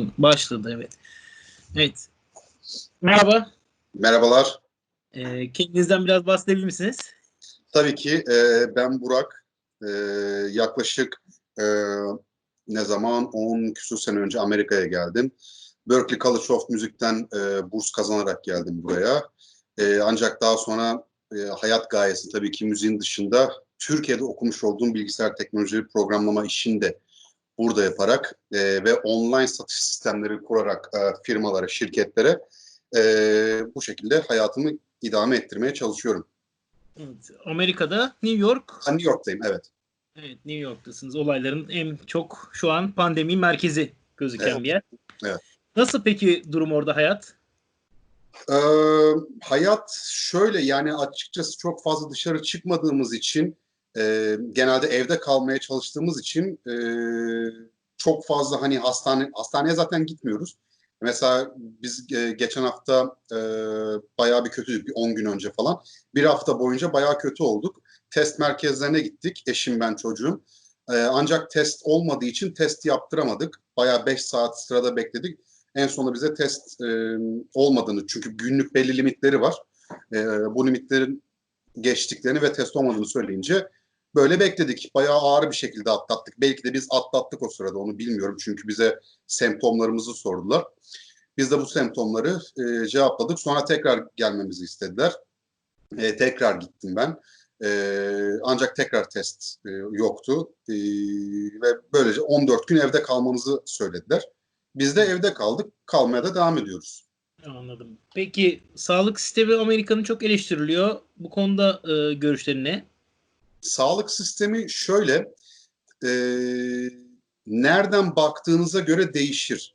an başladı evet. Evet. Merhaba. Merhabalar. Ee, kendinizden biraz bahsedebilir misiniz? Tabii ki e, ben Burak. E, yaklaşık e, ne zaman 10 küsur sene önce Amerika'ya geldim. Berkeley College of Music'ten e, burs kazanarak geldim buraya. E, ancak daha sonra e, hayat gayesi tabii ki müziğin dışında Türkiye'de okumuş olduğum bilgisayar teknolojileri programlama işini de burada yaparak e, ve online satış sistemleri kurarak e, firmalara, şirketlere e, bu şekilde hayatımı idame ettirmeye çalışıyorum. Evet, Amerika'da New York. Ben New York'tayım, evet. Evet New York'tasınız. Olayların en çok şu an pandemi merkezi gözüken Evet. bir yer. Evet. Nasıl peki durum orada hayat? Ee, hayat şöyle yani açıkçası çok fazla dışarı çıkmadığımız için e, genelde evde kalmaya çalıştığımız için e, çok fazla hani hastane hastaneye zaten gitmiyoruz. Mesela biz e, geçen hafta e, bayağı bir kötüydük bir 10 gün önce falan. Bir hafta boyunca bayağı kötü olduk. Test merkezlerine gittik eşim ben çocuğum. E, ancak test olmadığı için test yaptıramadık. Bayağı 5 saat sırada bekledik. En sonunda bize test e, olmadığını çünkü günlük belli limitleri var. E, bu limitlerin geçtiklerini ve test olmadığını söyleyince böyle bekledik. Bayağı ağır bir şekilde atlattık. Belki de biz atlattık o sırada onu bilmiyorum. Çünkü bize semptomlarımızı sordular. Biz de bu semptomları e, cevapladık. Sonra tekrar gelmemizi istediler. E, tekrar gittim ben. E, ancak tekrar test e, yoktu. E, ve böylece 14 gün evde kalmamızı söylediler. Biz de evde kaldık. Kalmaya da devam ediyoruz. Anladım. Peki sağlık sistemi Amerika'nın çok eleştiriliyor. Bu konuda e, görüşlerin ne? Sağlık sistemi şöyle, e, nereden baktığınıza göre değişir.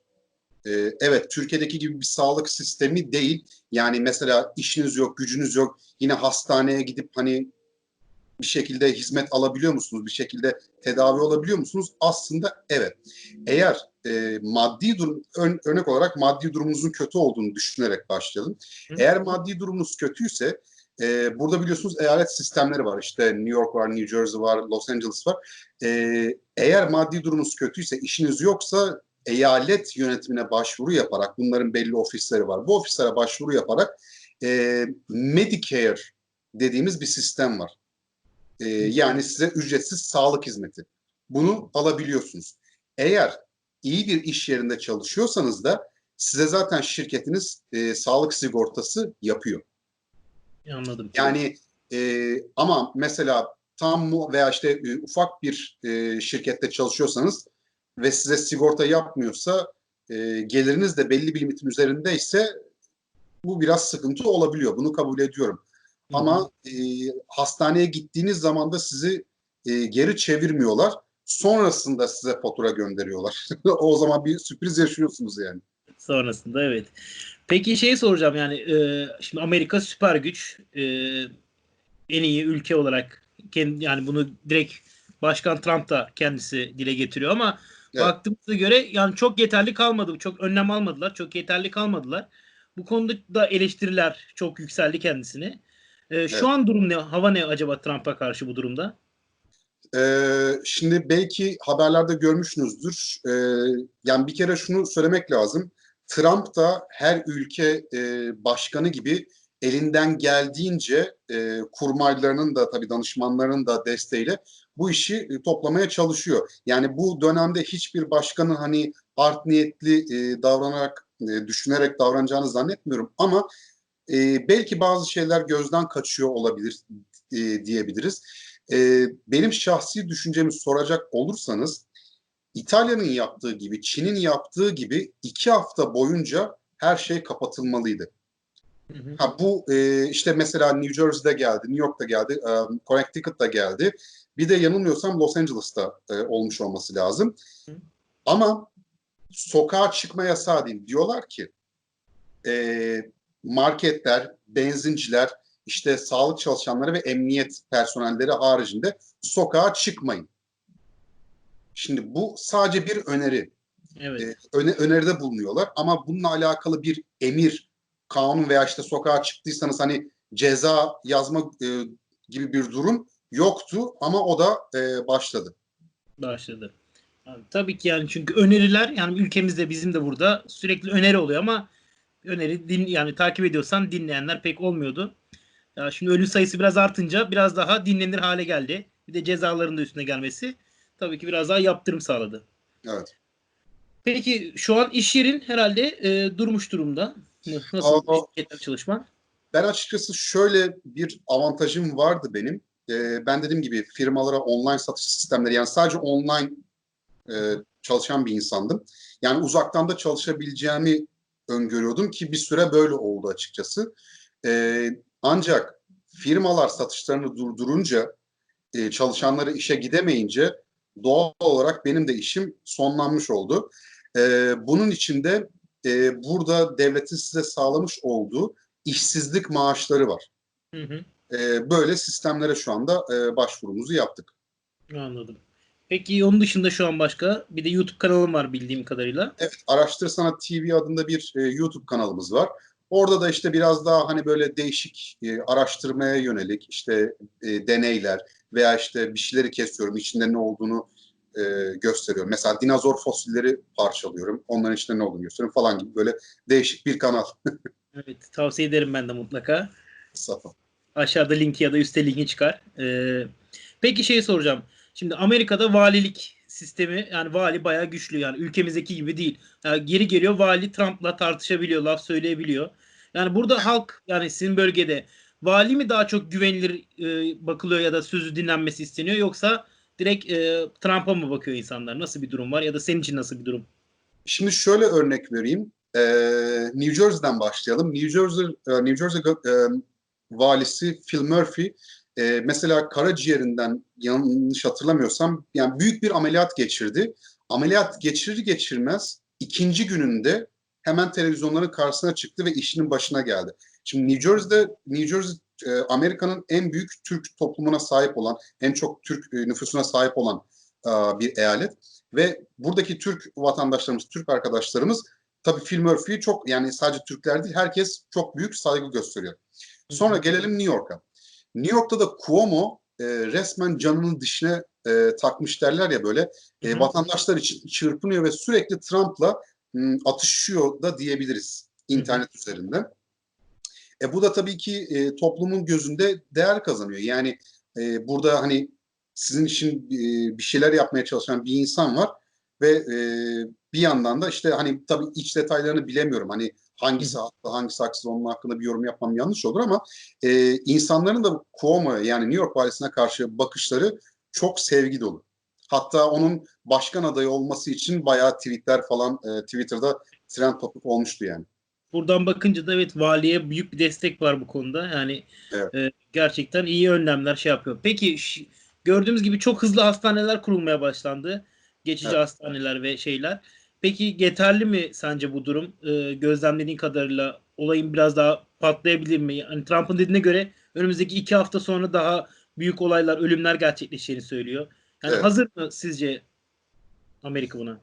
E, evet, Türkiye'deki gibi bir sağlık sistemi değil. Yani mesela işiniz yok, gücünüz yok. Yine hastaneye gidip hani bir şekilde hizmet alabiliyor musunuz? Bir şekilde tedavi olabiliyor musunuz? Aslında evet. Eğer e, maddi durum, ön- örnek olarak maddi durumunuzun kötü olduğunu düşünerek başlayalım. Hı. Eğer maddi durumunuz kötüyse e, burada biliyorsunuz eyalet sistemleri var. İşte New York var, New Jersey var, Los Angeles var. E, eğer maddi durumunuz kötüyse, işiniz yoksa eyalet yönetimine başvuru yaparak, bunların belli ofisleri var. Bu ofislere başvuru yaparak e, Medicare dediğimiz bir sistem var. E, yani size ücretsiz sağlık hizmeti. Bunu alabiliyorsunuz. Eğer iyi bir iş yerinde çalışıyorsanız da size zaten şirketiniz e, sağlık sigortası yapıyor. Anladım. Yani e, ama mesela tam mu veya işte e, ufak bir e, şirkette çalışıyorsanız ve size sigorta yapmıyorsa e, geliriniz de belli bir limitin üzerindeyse bu biraz sıkıntı olabiliyor. Bunu kabul ediyorum. Hı hı. Ama e, hastaneye gittiğiniz zaman da sizi e, geri çevirmiyorlar. Sonrasında size fatura gönderiyorlar. o zaman bir sürpriz yaşıyorsunuz yani. Sonrasında evet. Peki şey soracağım yani e, şimdi Amerika süper güç e, en iyi ülke olarak kendi, yani bunu direkt Başkan Trump da kendisi dile getiriyor ama Evet. baktığımıza göre yani çok yeterli kalmadı. Çok önlem almadılar. Çok yeterli kalmadılar. Bu konuda da eleştiriler çok yükseldi kendisine. E, şu Evet. an durum ne? Hava ne acaba Trump'a karşı bu durumda? Ee, şimdi belki haberlerde görmüşsünüzdür. Ee, yani bir kere şunu söylemek lazım. Trump da her ülke e, başkanı gibi elinden geldiğince e, kurmaylarının da tabii danışmanlarının da desteğiyle bu işi e, toplamaya çalışıyor. Yani bu dönemde hiçbir başkanın hani art niyetli e, davranarak, e, düşünerek davranacağını zannetmiyorum. Ama e, belki bazı şeyler gözden kaçıyor olabilir e, diyebiliriz. E, benim şahsi düşüncemi soracak olursanız İtalya'nın yaptığı gibi, Çin'in yaptığı gibi iki hafta boyunca her şey kapatılmalıydı. Hı hı. Ha, bu e, işte mesela New Jersey'de geldi, New York'ta geldi, e, Connecticut'ta geldi. Bir de yanılmıyorsam Los Angeles'ta e, olmuş olması lazım. Hı. Ama sokağa çıkma yasağı değil. Diyorlar ki e, marketler, benzinciler, işte sağlık çalışanları ve emniyet personelleri haricinde sokağa çıkmayın. Şimdi bu sadece bir öneri. Evet. E, öne, öneride bulunuyorlar ama bununla alakalı bir emir, kanun veya işte sokağa çıktıysanız hani ceza yazma e, gibi bir durum yoktu ama o da e, başladı. Başladı. Abi, tabii ki yani çünkü öneriler yani ülkemizde bizim de burada sürekli öneri oluyor ama öneri din yani takip ediyorsan dinleyenler pek olmuyordu. Ya şimdi ölü sayısı biraz artınca biraz daha dinlenir hale geldi. Bir de cezaların da üstüne gelmesi tabii ki biraz daha yaptırım sağladı. Evet. Peki şu an iş yerin herhalde e, durmuş durumda. Nasıl şirketler çalışman? Ben açıkçası şöyle bir avantajım vardı benim. Ee, ben dediğim gibi firmalara online satış sistemleri yani sadece online e, çalışan bir insandım. Yani uzaktan da çalışabileceğimi öngörüyordum ki bir süre böyle oldu açıkçası. Ee, ancak firmalar satışlarını durdurunca e, çalışanları işe gidemeyince doğal olarak benim de işim sonlanmış oldu. Ee, bunun için de e, burada devletin size sağlamış olduğu işsizlik maaşları var. Hı hı. Ee, böyle sistemlere şu anda e, başvurumuzu yaptık. Anladım. Peki onun dışında şu an başka bir de YouTube kanalım var bildiğim kadarıyla. Evet, Araştır Sanat TV adında bir e, YouTube kanalımız var. Orada da işte biraz daha hani böyle değişik e, araştırmaya yönelik işte e, deneyler veya işte bir şeyleri kesiyorum, içinde ne olduğunu e, gösteriyorum. Mesela dinozor fosilleri parçalıyorum, onların içinde ne olduğunu gösteriyorum falan gibi böyle değişik bir kanal. Evet tavsiye ederim ben de mutlaka. Safa. Aşağıda linki ya da üstte linki çıkar. Ee, peki şey soracağım. Şimdi Amerika'da valilik sistemi yani vali bayağı güçlü yani ülkemizdeki gibi değil. Yani geri geliyor vali Trump'la tartışabiliyor, laf söyleyebiliyor. Yani burada halk yani sizin bölgede vali mi daha çok güvenilir e, bakılıyor ya da sözü dinlenmesi isteniyor yoksa direkt e, Trump'a mı bakıyor insanlar? Nasıl bir durum var ya da senin için nasıl bir durum? Şimdi şöyle örnek vereyim. Ee, New Jersey'den başlayalım. New Jersey, e, New Jersey e, valisi Phil Murphy e, mesela karaciğerinden yanlış hatırlamıyorsam yani büyük bir ameliyat geçirdi. Ameliyat geçirir geçirmez ikinci gününde hemen televizyonların karşısına çıktı ve işinin başına geldi. Şimdi New Jersey'de New Jersey e, Amerika'nın en büyük Türk toplumuna sahip olan, en çok Türk e, nüfusuna sahip olan e, bir eyalet ve buradaki Türk vatandaşlarımız, Türk arkadaşlarımız tabii Phil Murphy'yi çok yani sadece Türkler değil herkes çok büyük saygı gösteriyor. Sonra gelelim New York'a. New York'ta da Cuomo e, resmen canının dişine e, takmış derler ya böyle. E, Hı hı. vatandaşlar için çırpınıyor ve sürekli Trump'la m, atışıyor da diyebiliriz internet üzerinden. E, bu da tabii ki e, toplumun gözünde değer kazanıyor. Yani e, burada hani sizin için e, bir şeyler yapmaya çalışan bir insan var ve e, bir yandan da işte hani tabii iç detaylarını bilemiyorum. Hani hangisi haklı, hangisi haksız onun hakkında bir yorum yapmam yanlış olur ama e, insanların da Cuomo'ya yani New York valisine karşı bakışları çok sevgi dolu. Hatta onun başkan adayı olması için bayağı tweetler falan e, Twitter'da trend topik olmuştu yani. Buradan bakınca da evet valiye büyük bir destek var bu konuda. Yani Evet. e, gerçekten iyi önlemler şey yapıyor. Peki gördüğümüz gibi çok hızlı hastaneler kurulmaya başlandı. Geçici Evet. hastaneler ve şeyler. Peki yeterli mi sence bu durum? E, gözlemlediğin kadarıyla olayın biraz daha patlayabilir mi? Yani Trump'ın dediğine göre önümüzdeki iki hafta sonra daha büyük olaylar, ölümler gerçekleşeceğini söylüyor. Yani Evet. hazır mı sizce Amerika buna?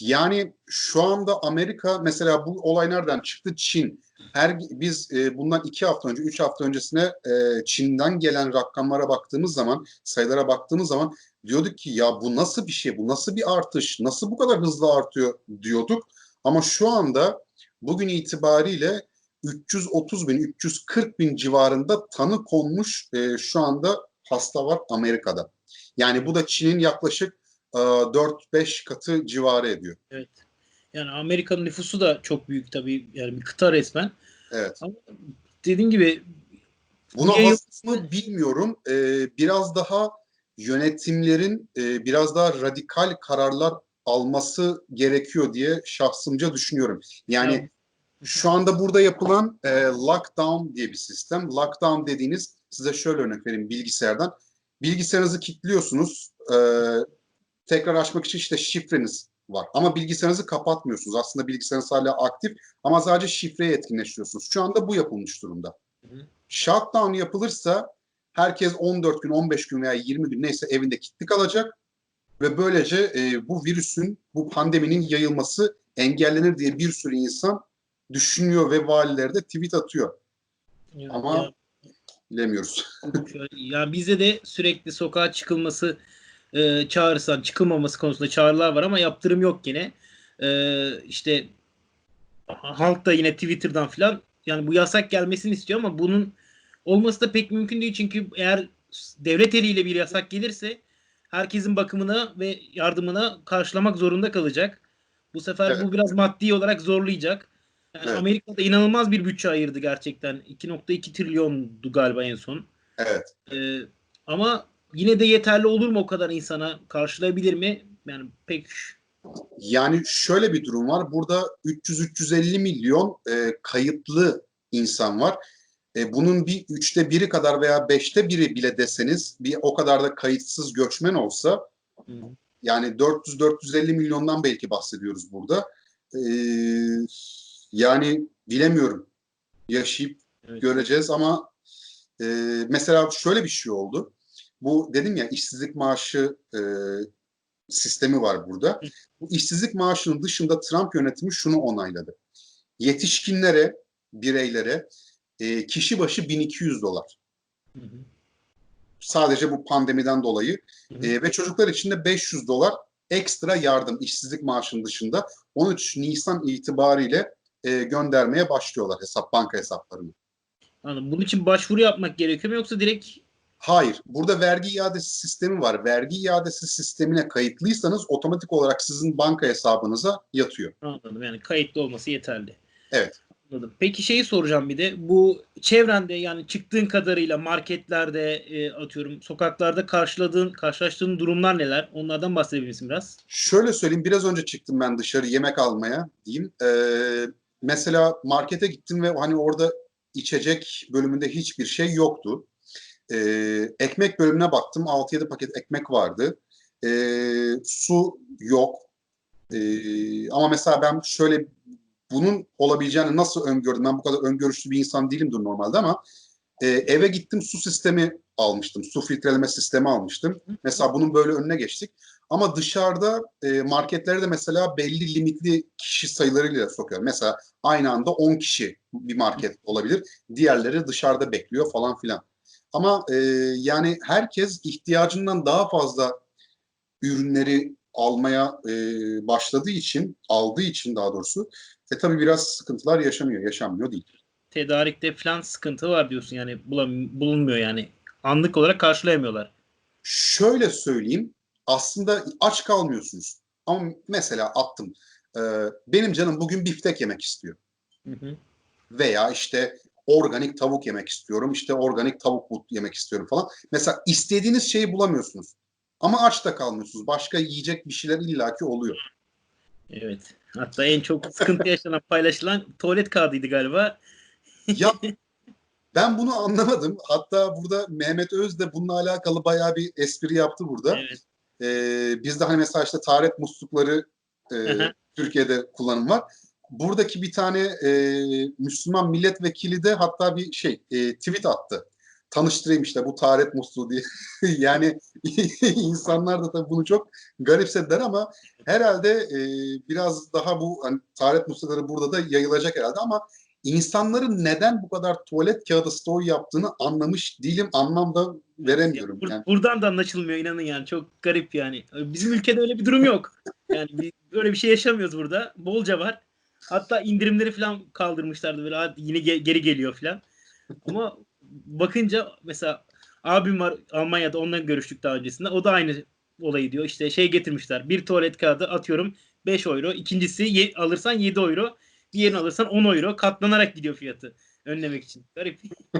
Yani şu anda Amerika mesela bu olay nereden çıktı? Çin. Her biz e, bundan iki hafta önce, üç hafta öncesine e, Çin'den gelen rakamlara baktığımız zaman, sayılara baktığımız zaman diyorduk ki ya bu nasıl bir şey, bu nasıl bir artış, nasıl bu kadar hızlı artıyor diyorduk. Ama şu anda bugün itibariyle 330 bin, 340 bin civarında tanı konmuş e, şu anda hasta var Amerika'da. Yani bu da Çin'in yaklaşık e, 4-5 katı civarı ediyor. Evet. Yani Amerika'nın nüfusu da çok büyük tabii. Yani bir kıta resmen. Evet. Ama dediğin gibi Buna mı bilmiyorum. Ee, biraz daha yönetimlerin e, biraz daha radikal kararlar alması gerekiyor diye şahsımca düşünüyorum. Yani Evet. şu anda burada yapılan e, lockdown diye bir sistem. Lockdown dediğiniz size şöyle örnek vereyim bilgisayardan. Bilgisayarınızı kilitliyorsunuz. E, tekrar açmak için işte şifreniz var. Ama bilgisayarınızı kapatmıyorsunuz. Aslında bilgisayarınız hala aktif ama sadece şifreyi etkinleştiriyorsunuz. Şu anda bu yapılmış durumda. Hı hı. Shutdown yapılırsa herkes 14 gün, 15 gün veya 20 gün neyse evinde kilitli kalacak ve böylece e, bu virüsün, bu pandeminin yayılması engellenir diye bir sürü insan düşünüyor ve valiler de tweet atıyor. ya- Ama- Bilemiyoruz. ya, şöyle- ya bizde de sürekli sokağa çıkılması e, çağırırsan çıkılmaması konusunda çağrılar var ama yaptırım yok yine. E, işte halk da yine Twitter'dan filan yani bu yasak gelmesini istiyor ama bunun olması da pek mümkün değil çünkü eğer devlet eliyle bir yasak gelirse herkesin bakımına ve yardımına karşılamak zorunda kalacak. Bu sefer Evet. bu biraz maddi olarak zorlayacak. Yani Evet. Amerika'da inanılmaz bir bütçe ayırdı gerçekten. 2.2 trilyondu galiba en son. Evet. Ee, ama yine de yeterli olur mu o kadar insana? Karşılayabilir mi? Yani pek Yani şöyle bir durum var. Burada 300-350 milyon e, kayıtlı insan var. E, bunun bir üçte biri kadar veya beşte biri bile deseniz bir o kadar da kayıtsız göçmen olsa Hı. yani 400-450 milyondan belki bahsediyoruz burada. E, yani bilemiyorum. Yaşayıp Evet. göreceğiz ama e, mesela şöyle bir şey oldu. Bu dedim ya işsizlik maaşı e, sistemi var burada. Bu işsizlik maaşının dışında Trump yönetimi şunu onayladı. Yetişkinlere, bireylere e, kişi başı 1200 dolar. Hı hı. Sadece bu pandemiden dolayı Hı hı. E, ve çocuklar için de 500 dolar ekstra yardım işsizlik maaşının dışında 13 Nisan itibariyle e, göndermeye başlıyorlar hesap banka hesaplarını. Anladım. Bunun için başvuru yapmak gerekiyor mu yoksa direkt Hayır. Burada vergi iadesi sistemi var. Vergi iadesi sistemine kayıtlıysanız otomatik olarak sizin banka hesabınıza yatıyor. anladım. Yani kayıtlı olması yeterli. Evet. Anladım. Peki şeyi soracağım bir de. Bu çevrende yani çıktığın kadarıyla marketlerde e, atıyorum sokaklarda karşıladığın, karşılaştığın durumlar neler? Onlardan bahsedebilir misin biraz? Şöyle söyleyeyim. Biraz önce çıktım ben dışarı yemek almaya diyeyim. Ee, mesela markete gittim ve hani orada içecek bölümünde hiçbir şey yoktu. Ee, ekmek bölümüne baktım. 6-7 paket ekmek vardı. Ee, su yok. Ee, ama mesela ben şöyle bunun olabileceğini nasıl öngördüm? Ben bu kadar öngörüşlü bir insan değilimdir normalde ama e, eve gittim su sistemi almıştım. Su filtreleme sistemi almıştım. Mesela bunun böyle önüne geçtik. Ama dışarıda e, marketlere de mesela belli limitli kişi sayılarıyla sokuyor. Mesela aynı anda 10 kişi bir market olabilir. Diğerleri dışarıda bekliyor falan filan. Ama e, yani herkes ihtiyacından daha fazla ürünleri almaya e, başladığı için, aldığı için daha doğrusu e tabii biraz sıkıntılar yaşamıyor, yaşanmıyor değil. Tedarikte falan sıkıntı var diyorsun yani bulunmuyor yani. Anlık olarak karşılayamıyorlar. Şöyle söyleyeyim, aslında aç kalmıyorsunuz. Ama mesela attım, e, benim canım bugün biftek yemek istiyor. Hı hı. Veya işte organik tavuk yemek istiyorum, işte organik tavuk but yemek istiyorum falan. Mesela istediğiniz şeyi bulamıyorsunuz. Ama aç da kalmıyorsunuz. Başka yiyecek bir şeyler illaki oluyor. Evet. Hatta en çok sıkıntı yaşanan paylaşılan tuvalet kağıdıydı galiba. Ya ben bunu anlamadım. Hatta burada Mehmet Öz de bununla alakalı bayağı bir espri yaptı burada. Evet. Ee, bizde hani mesela işte taharet muslukları e. Türkiye'de kullanım var. Buradaki bir tane e, Müslüman milletvekili de hatta bir şey e, tweet attı. Tanıştırayım işte bu taharet musluğu diye. yani insanlar da tabii bunu çok garipsediler ama herhalde e, biraz daha bu hani, taharet muslukları burada da yayılacak herhalde ama insanların neden bu kadar tuvalet kağıdı stoğu yaptığını anlamış değilim. Anlam da veremiyorum. Yani. Buradan da anlaşılmıyor inanın yani çok garip yani. Bizim ülkede öyle bir durum yok. Yani böyle bir şey yaşamıyoruz burada. Bolca var. Hatta indirimleri falan kaldırmışlardı böyle "Hadi yine ge- geri geliyor falan. Ama bakınca mesela abim var Almanya'da onunla görüştük daha öncesinde. O da aynı olayı diyor. İşte şey getirmişler. Bir tuvalet kağıdı atıyorum 5 euro. İkincisi ye- alırsan 7 euro. Diğerini alırsan 10 euro. Katlanarak gidiyor fiyatı. Önlemek için. Garip.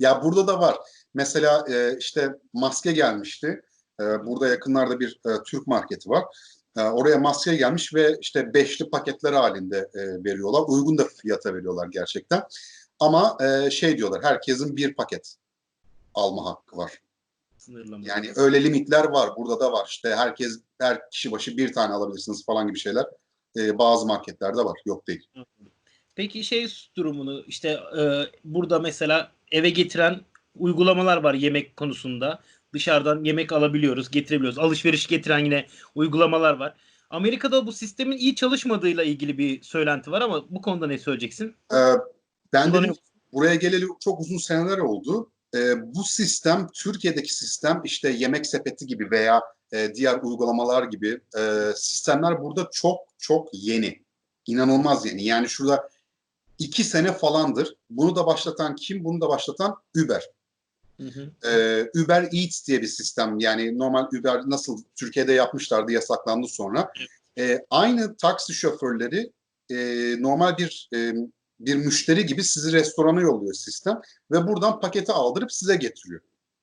Ya burada da var. Mesela e, işte maske gelmişti. E, burada yakınlarda bir e, Türk marketi var. E, oraya maske gelmiş ve işte beşli paketler halinde e, veriyorlar. Uygun da fiyata veriyorlar gerçekten. Ama e, şey diyorlar, herkesin bir paket alma hakkı var. Sınırlama. Yani öyle limitler var. Burada da var. İşte herkes her kişi başı bir tane alabilirsiniz falan gibi şeyler. E, bazı marketlerde var. Yok değil. Peki şey durumunu işte e, burada mesela eve getiren uygulamalar var yemek konusunda. Dışarıdan yemek alabiliyoruz, getirebiliyoruz. Alışveriş getiren yine uygulamalar var. Amerika'da bu sistemin iyi çalışmadığıyla ilgili bir söylenti var ama bu konuda ne söyleyeceksin? E, ben de buraya geleli çok uzun seneler oldu. e, bu sistem Türkiye'deki sistem işte yemek sepeti gibi veya e, diğer uygulamalar gibi e, sistemler burada çok çok yeni. İnanılmaz yeni. Yani şurada iki sene falandır. Bunu da başlatan kim? Bunu da başlatan Uber. Hı hı. Ee, Uber Eats diye bir sistem. Yani normal Uber nasıl Türkiye'de yapmışlardı yasaklandı sonra. Ee, aynı taksi şoförleri e, normal bir e, bir müşteri gibi sizi restorana yolluyor sistem ve buradan paketi aldırıp size getiriyor.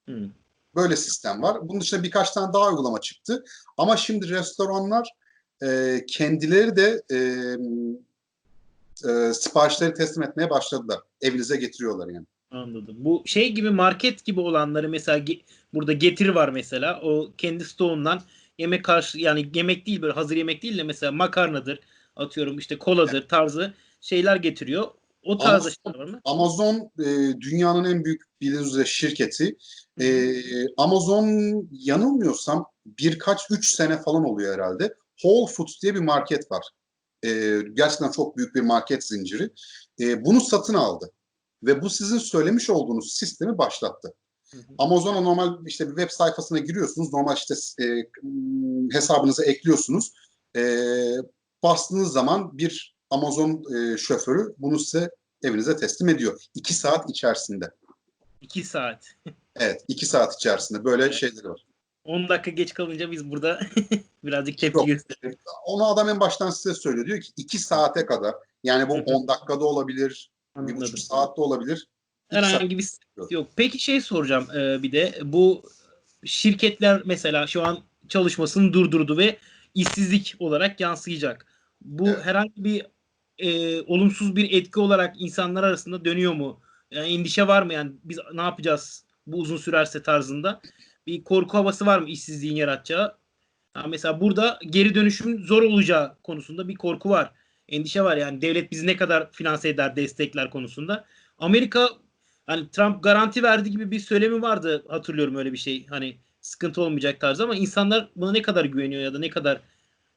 Hı. Böyle sistem var. Bunun dışında birkaç tane daha uygulama çıktı. Ama şimdi restoranlar e, kendileri de e, e, siparişleri teslim etmeye başladılar. Evinize getiriyorlar yani. Anladım. Bu şey gibi market gibi olanları mesela ge- burada getir var mesela. O kendi stoğundan yemek karşı yani yemek değil böyle hazır yemek değil de mesela makarnadır atıyorum işte koladır tarzı şeyler getiriyor. O tarzda Amazon- şeyler var mı? Amazon e, dünyanın en büyük bildiğiniz üzere şirketi. E, Amazon yanılmıyorsam birkaç üç sene falan oluyor herhalde. Whole Foods diye bir market var. E, gerçekten çok büyük bir market zinciri. E, bunu satın aldı. Ve bu sizin söylemiş olduğunuz sistemi başlattı. Amazon'a normal işte bir web sayfasına giriyorsunuz. Normal işte e, hesabınıza ekliyorsunuz. E, bastığınız zaman bir Amazon e, şoförü bunu size evinize teslim ediyor. İki saat içerisinde. 2 saat. Evet, iki saat içerisinde böyle Evet. şeyler var. 10 dakika geç kalınca biz burada birazcık tepki gösteriyoruz. Onu adam en baştan size söylüyor. Diyor ki iki saate kadar. Yani bu Hı hı. 10 dakikada olabilir, bir Anladım. buçuk saatte olabilir. Herhangi bir sıkıntı yok. Peki şey soracağım e, bir de bu şirketler mesela şu an çalışmasını durdurdu ve işsizlik olarak yansıyacak. Bu Evet. herhangi bir e, olumsuz bir etki olarak insanlar arasında dönüyor mu? Yani endişe var mı? Yani biz ne yapacağız bu uzun sürerse tarzında? Bir korku havası var mı işsizliğin yaratacağı? Ha, mesela burada geri dönüşüm zor olacağı konusunda bir korku var. Endişe var yani devlet bizi ne kadar finanse eder, destekler konusunda. Amerika hani Trump garanti verdi gibi bir söylemi vardı hatırlıyorum öyle bir şey. Hani sıkıntı olmayacak tarzı ama insanlar buna ne kadar güveniyor ya da ne kadar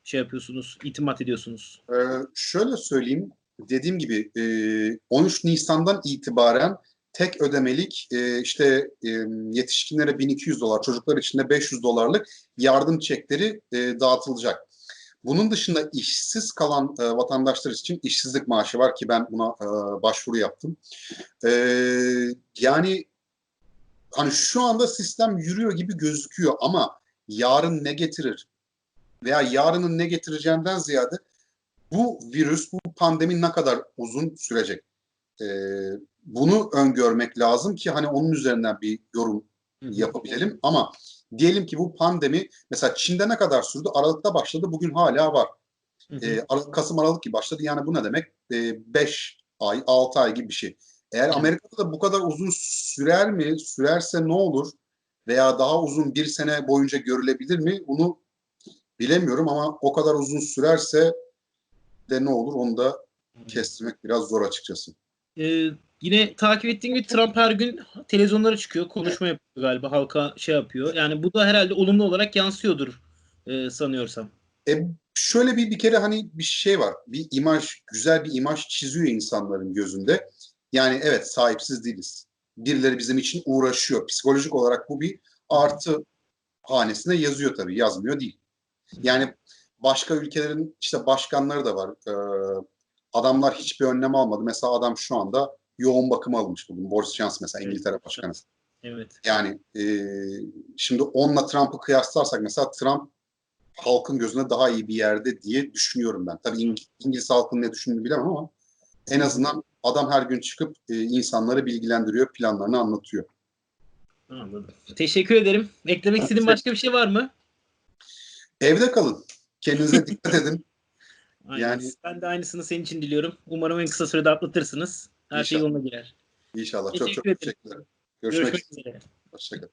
şey yapıyorsunuz, itimat ediyorsunuz? Ee, şöyle söyleyeyim, dediğim gibi e, 13 Nisan'dan itibaren tek ödemelik e, işte e, yetişkinlere 1200 dolar, çocuklar için de 500 dolarlık yardım çekleri e, dağıtılacak. Bunun dışında işsiz kalan e, vatandaşlar için işsizlik maaşı var ki ben buna e, başvuru yaptım. E, yani hani şu anda sistem yürüyor gibi gözüküyor ama yarın ne getirir veya yarının ne getireceğinden ziyade bu virüs, bu pandemi ne kadar uzun sürecek? Ee, bunu öngörmek lazım ki hani onun üzerinden bir yorum yapabilelim. Ama diyelim ki bu pandemi mesela Çin'de ne kadar sürdü? Aralıkta başladı, bugün hala var. Hı hı. Ee, Aralık, Kasım, Aralık gibi başladı. Yani bu ne demek? 5 ay, 6 ay gibi bir şey. Eğer. Amerika'da da bu kadar uzun sürer mi? Sürerse ne olur? Veya daha uzun bir sene boyunca görülebilir mi? Bunu bilemiyorum ama o kadar uzun sürerse de ne olur onu da kestirmek biraz zor açıkçası. Ee, yine takip ettiğim gibi Trump her gün televizyonlara çıkıyor, konuşma yapıyor galiba, halka şey yapıyor. Yani bu da herhalde olumlu olarak yansıyordur e, sanıyorsam. E, şöyle bir bir kere hani bir şey var. Bir imaj, güzel bir imaj çiziyor insanların gözünde. Yani evet sahipsiz değiliz. Birileri bizim için uğraşıyor. Psikolojik olarak bu bir artı hanesine yazıyor tabii. Yazmıyor değil. Yani başka ülkelerin işte başkanları da var. Ee, adamlar hiçbir önlem almadı. Mesela adam şu anda yoğun bakıma alınmış bugün. Boris Johnson mesela Evet. İngiltere Başkanı. Evet. Yani e, şimdi onunla Trump'ı kıyaslarsak mesela Trump halkın gözünde daha iyi bir yerde diye düşünüyorum ben. Tabii İng- İngiliz halkının ne düşündüğünü bilemem ama en azından adam her gün çıkıp e, insanları bilgilendiriyor, planlarını anlatıyor. Anladım. Teşekkür ederim. Eklemek istediğin başka bir şey var mı? Evde kalın. Kendinize dikkat edin. Aynen. Yani- ben de aynısını senin için diliyorum. Umarım en kısa sürede atlatırsınız. Her şey İnşallah. yoluna girer. İnşallah. Çok çok Teşekkür ederim. teşekkürler. Görüşmek Görüşmek üzere. üzere. Hoşçakalın.